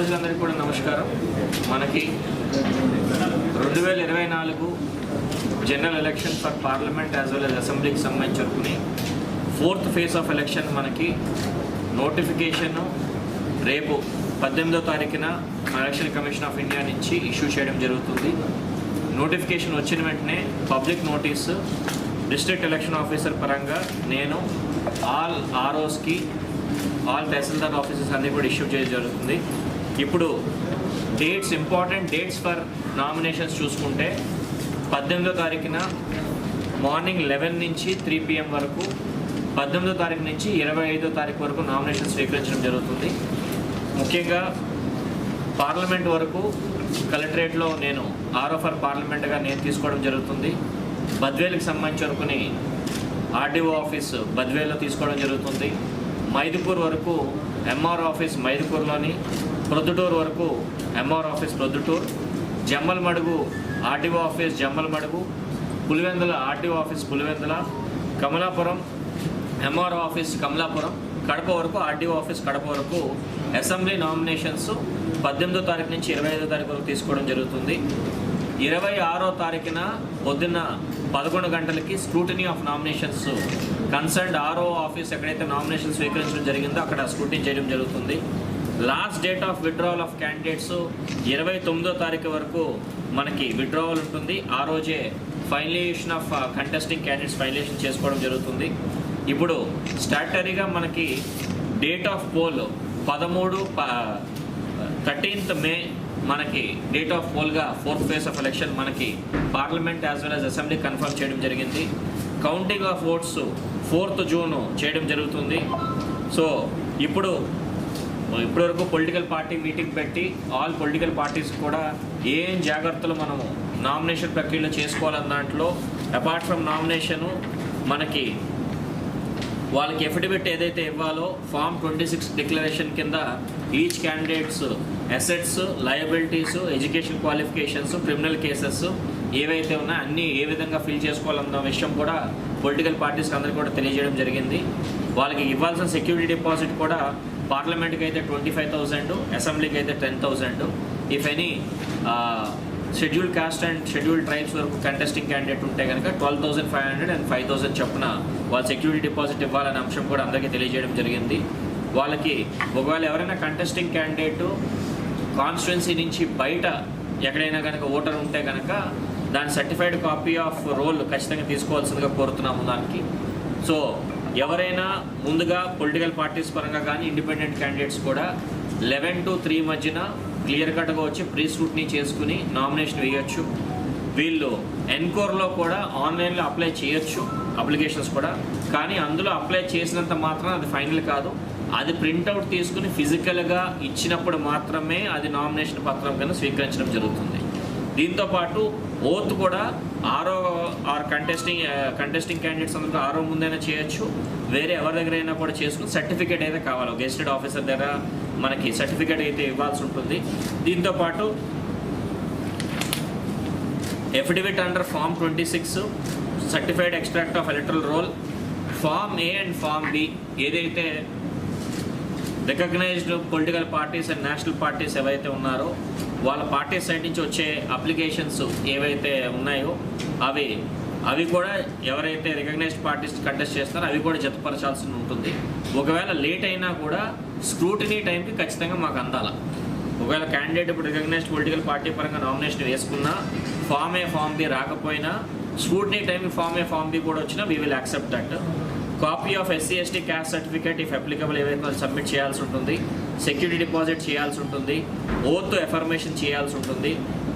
ప్రజలందరికీ కూడా నమస్కారం. మనకి రెండు వేల ఇరవై నాలుగు general election for parliament as well as అసెంబ్లీకి సంబంధించి ఫోర్త్ ఫేజ్ ఆఫ్ ఎలక్షన్ మనకి నోటిఫికేషన్ రేపు పద్దెనిమిదో తారీఖున ఎలక్షన్ కమిషన్ ఆఫ్ ఇండియా నుంచి ఇష్యూ చేయడం జరుగుతుంది. నోటిఫికేషన్ వచ్చిన వెంటనే public notice district election officer పరంగా నేను ఆల్ ఆర్ఓస్కి ఆల్ తహసీల్దార్ ఆఫీసర్స్ అన్నీ కూడా ఇష్యూ చేయడం జరుగుతుంది. ఇప్పుడు dates important dates for nominations చూసుకుంటే పద్దెనిమిదో తారీఖున మార్నింగ్ లెవెన్ నుంచి త్రీ పిఎం వరకు పద్దెనిమిదో తారీఖు నుంచి ఇరవై ఐదో తారీఖు వరకు నామినేషన్ స్వీకరించడం జరుగుతుంది. ముఖ్యంగా పార్లమెంట్ వరకు కలెక్టరేట్లో నేను ఆరో పార్లమెంట్గా నేను తీసుకోవడం జరుగుతుంది. బద్వేలకు సంబంధించి వరకుని ఆర్డీఓ ఆఫీస్ బద్వేలో తీసుకోవడం జరుగుతుంది. మైదుపూర్ వరకు ఎంఆర్ ఆఫీస్ మైదుపూర్లోని ప్రొద్దుటూరు వరకు ఎంఆర్ ఆఫీస్ ప్రొద్దుటూరు జమ్మల్ మడుగు RDO office Jammalamadugu Pulivendula RDO office Pulivendula Kamalapuram MRO office Kamalapuram Kadapa వరకు ఆర్డీఓ ఆఫీస్ కడప వరకు అసెంబ్లీ నామినేషన్స్ పద్దెనిమిదో తారీఖు నుంచి ఇరవై ఐదో తారీఖు వరకు తీసుకోవడం జరుగుతుంది. ఇరవై ఆరో తారీఖున పొద్దున్న పదకొండు గంటలకి scrutiny of nominations concerned RO office ఎక్కడైతే నామినేషన్ స్వీకరించడం జరిగిందో అక్కడ స్క్రూటినీ చేయడం జరుగుతుంది. Last date of withdrawal of candidates ఇరవై తొమ్మిదో తారీఖు వరకు మనకి విత్డ్రావల్ ఉంటుంది. ఆ రోజే finalisation of contesting candidates finalisation చేసుకోవడం జరుగుతుంది. ఇప్పుడు స్టాటరీగా మనకి డేట్ ఆఫ్ పోల్ పదమూడు థర్టీన్త్ మే మనకి డేట్ ఆఫ్ పోల్గా ఫోర్త్ ఫేజ్ ఆఫ్ ఎలక్షన్ మనకి parliament as well as assembly confirm చేయడం జరిగింది. Counting of votes fourth June చేయడం జరుగుతుంది. సో ఇప్పుడు ఇప్పటివరకు పొలిటికల్ పార్టీ మీటింగ్ పెట్టి ఆల్ పొలిటికల్ పార్టీస్ కూడా ఏం జాగ్రత్తలు మనము నామినేషన్ ప్రక్రియలో చేసుకోవాలన్న దాంట్లో అపార్ట్ ఫ్రమ్ నామినేషను మనకి వాళ్ళకి ఎఫిడవిట్ ఏదైతే ఇవ్వాలో ఫామ్ ట్వంటీ సిక్స్ డిక్లరేషన్ కింద each candidates assets liabilities education qualifications criminal cases ఏవైతే ఉన్నాయో అన్నీ ఏ విధంగా ఫిల్ చేసుకోవాలన్న విషయం కూడా పొలిటికల్ పార్టీస్కి అందరికీ కూడా తెలియజేయడం జరిగింది. వాళ్ళకి ఇవ్వాల్సిన సెక్యూరిటీ డిపాజిట్ కూడా పార్లమెంట్కి అయితే ట్వంటీ ఫైవ్ థౌజండ్ అసెంబ్లీకి అయితే ten thousand. If any schedule caste and schedule tribes వరకు కంటెస్టింగ్ క్యాండిడేట్ ఉంటే కనుక twelve thousand five hundred and five thousand చొప్పున వాళ్ళు సెక్యూరిటీ డిపాజిట్ ఇవ్వాలనే అంశం కూడా అందరికీ తెలియజేయడం జరిగింది. వాళ్ళకి ఒకవేళ ఎవరైనా కంటెస్టింగ్ క్యాండిడేట్ కాన్స్టిట్యున్సీ నుంచి బయట ఎక్కడైనా కనుక ఓటర్ ఉంటే కనుక దాని సర్టిఫైడ్ కాపీ ఆఫ్ రోల్ ఖచ్చితంగా తీసుకోవాల్సిందిగా కోరుతున్నాము దానికి. సో ఎవరైనా ముందుగా పొలిటికల్ పార్టీస్ పరంగా కానీ ఇండిపెండెంట్ క్యాండిడేట్స్ కూడా లెవెన్ టు త్రీ మధ్యన క్లియర్ కట్గా వచ్చి ప్రీ స్క్రూట్నీ చేసుకుని నామినేషన్ వేయచ్చు. వీళ్ళు ఎన్కోర్లో కూడా ఆన్లైన్లో అప్లై చేయొచ్చు అప్లికేషన్స్ కూడా. కానీ అందులో అప్లై చేసినంత మాత్రం అది ఫైనల్ కాదు. అది ప్రింట్అవుట్ తీసుకుని ఫిజికల్గా ఇచ్చినప్పుడు మాత్రమే అది నామినేషన్ పత్రం కింద స్వీకరించడం జరుగుతుంది. దీంతో పాటు ఓత్ కూడా ఆరో ఆర్ కంటెస్టింగ్ కంటెస్టింగ్ క్యాండిడేట్స్ అందరూ ఆరో ముందైనా చేయొచ్చు. వేరే ఎవరి దగ్గర అయినా కూడా చేసుకుని సర్టిఫికేట్ అయితే కావాలి. గెస్టెడ్ ఆఫీసర్ దగ్గర మనకి సర్టిఫికేట్ అయితే ఇవ్వాల్సి ఉంటుంది. దీంతో పాటు affidavit under form twenty six certified extract of electoral roll form A and form B ఏదైతే recognised political parties and national parties ఏవైతే ఉన్నారో వాళ్ళ పార్టీ సైడ్ నుంచి వచ్చే అప్లికేషన్స్ ఏవైతే ఉన్నాయో అవి అవి కూడా ఎవరైతే రికగ్నైజ్డ్ పార్టీస్ కంటెస్ట్ చేస్తారో అవి కూడా జతపరచాల్సి ఉంటుంది. ఒకవేళ లేట్ అయినా కూడా స్క్రూటినీ టైంకి ఖచ్చితంగా మాకు అందాల. ఒకవేళ క్యాండిడేట్ ఇప్పుడు రికగ్నైజ్డ్ పొలిటికల్ పార్టీ పరంగా నామినేషన్ వేసుకున్నా ఫామ్ ఏ ఫామ్ బి రాకపోయినా స్క్రూటినీ టైంకి ఫామ్ ఏ ఫామ్ బి కూడా వచ్చినా we will accept that copy of SC ST caste certificate if applicable ఏవైతే సబ్మిట్ చేయాల్సి ఉంటుంది. సెక్యూరిటీ డిపాజిట్ చేయాల్సి ఉంటుంది. ఓత్ ఎఫర్మేషన్ చేయాల్సి ఉంటుంది.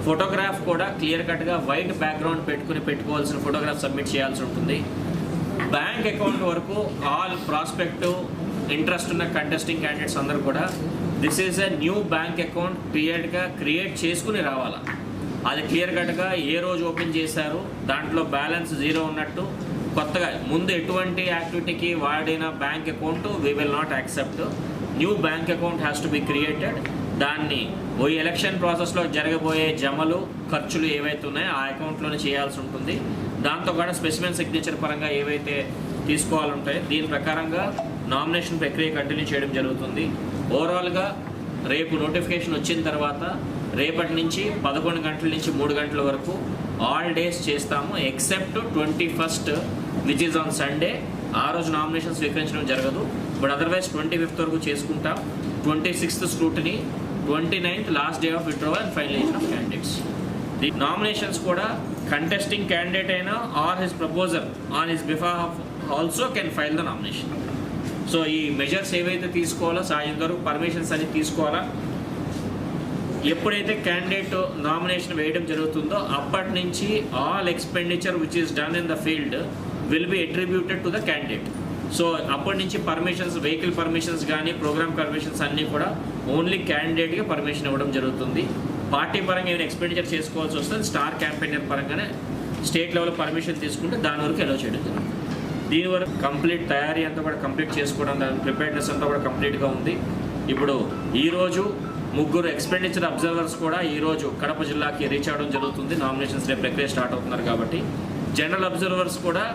ఫోటోగ్రాఫ్ కూడా క్లియర్ కట్గా వైట్ బ్యాక్గ్రౌండ్ పెట్టుకుని పెట్టుకోవాల్సిన ఫోటోగ్రాఫ్ సబ్మిట్ చేయాల్సి ఉంటుంది. బ్యాంక్ అకౌంట్ వరకు ఆల్ ప్రాస్పెక్ట్ ఇంట్రెస్ట్ ఉన్న కంటెస్టింగ్ క్యాండిడేట్స్ అందరూ కూడా this is a new bank account క్రియేట్గా create చేసుకుని రావాలా. అది క్లియర్ కట్గా ఏ రోజు ఓపెన్ చేశారు దాంట్లో బ్యాలెన్స్ జీరో ఉన్నట్టు కొత్తగా ముందు ఎటువంటి యాక్టివిటీకి వాడిన bank account we will not accept new bank account has to be created దాన్ని ఓ ఎలక్షన్ ప్రాసెస్లో జరగబోయే జమలు ఖర్చులు ఏవైతే ఉన్నాయో ఆ అకౌంట్లోనే చేయాల్సి ఉంటుంది. దాంతో కూడా స్పెసిమెన్ సిగ్నేచర్ పరంగా ఏవైతే తీసుకోవాలంటాయో దీని ప్రకారంగా నామినేషన్ ప్రక్రియ కంటిన్యూ చేయడం జరుగుతుంది. ఓవరాల్గా రేపు నోటిఫికేషన్ వచ్చిన తర్వాత రేపటి నుంచి పదకొండు గంటల నుంచి మూడు గంటల వరకు ఆల్ డేస్ చేస్తాము except twenty first which is on Sunday ఆ రోజు నామినేషన్ స్వీకరించడం జరగదు. బట్ అదర్వైజ్ ట్వంటీ ఫిఫ్త్ వరకు చేసుకుంటాం. Twenty sixth scrutiny twenty ninth last day of withdrawal and finalisation of candidates the nominations కూడా కంటెస్టింగ్ క్యాండిడేట్ అయినా or his proposal on his of also can file the nomination so ఈ measures ఏవైతే తీసుకోవాలో సాయం గారు permissions అని తీసుకోవాలా? ఎప్పుడైతే క్యాండిడేట్ నామినేషన్ వేయడం జరుగుతుందో అప్పటి నుంచి all expenditure which is done in the field will be attributed to the candidate so అప్పటి నుంచి పర్మిషన్స్ వెహికల్ పర్మిషన్స్ కానీ ప్రోగ్రామ్ పర్మిషన్స్ అన్నీ కూడా ఓన్లీ క్యాండిడేట్గా పర్మిషన్ ఇవ్వడం జరుగుతుంది. పార్టీ పరంగా ఏమైనా ఎక్స్పెండిచర్ చేసుకోవాల్సి వస్తే స్టార్ క్యాంపెయినర్ పరంగానే స్టేట్ లెవెల్ పర్మిషన్ తీసుకుంటే దాని వరకు అలో చేయడం జరుగుతుంది. దీని వరకు కంప్లీట్ తయారీ అంతా కూడా కంప్లీట్ చేసుకోవడం దాని ప్రిపేర్నెస్ అంతా కూడా కంప్లీట్గా ఉంది. ఇప్పుడు ఈరోజు ముగ్గురు ఎక్స్పెండిచర్ అబ్జర్వర్స్ కూడా ఈరోజు కడప జిల్లాకి రీచ్ అవ్వడం జరుగుతుంది. నామినేషన్స్ రేపు ప్రక్రియ స్టార్ట్ అవుతున్నారు కాబట్టి. జనరల్ అబ్జర్వర్స్ కూడా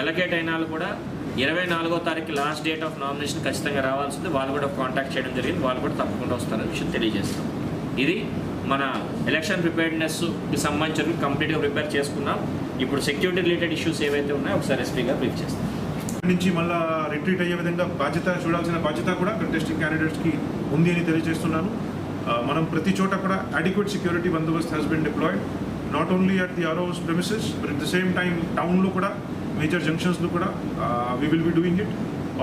ఎలకేట్ అయిన వాళ్ళు కూడా ఇరవై నాలుగో తారీఖు లాస్ట్ డేట్ ఆఫ్ నామినేషన్ ఖచ్చితంగా రావాల్సింది. వాళ్ళు కూడా కాంటాక్ట్ చేయడం జరిగింది. వాళ్ళు కూడా తప్పకుండా వస్తారని విషయం తెలియజేస్తాం. ఇది మన ఎలక్షన్ ప్రిపేర్నెస్కి సంబంధించిన కంప్లీట్గా ప్రిపేర్ చేసుకున్నాం. ఇప్పుడు సెక్యూరిటీ రిలేటెడ్ ఇష్యూస్ ఏవైతే ఉన్నాయో ఒకసారి ఎస్పీగా బ్రీఫ్ చేస్తాం నుంచి మళ్ళా రిట్రీట్ అయ్యే విధంగా బాధ్యత చూడాల్సిన బాధ్యత కూడా కంటెస్టింగ్ క్యాండిడేట్స్కి ఉంది అని తెలియజేస్తున్నాను. మనం ప్రతి చోట కూడా adequate security Bandobast has been deployed not only at the ROs premises but at the same time టౌన్లో కూడా మేజర్ జంక్షన్స్లో కూడా we will be doing it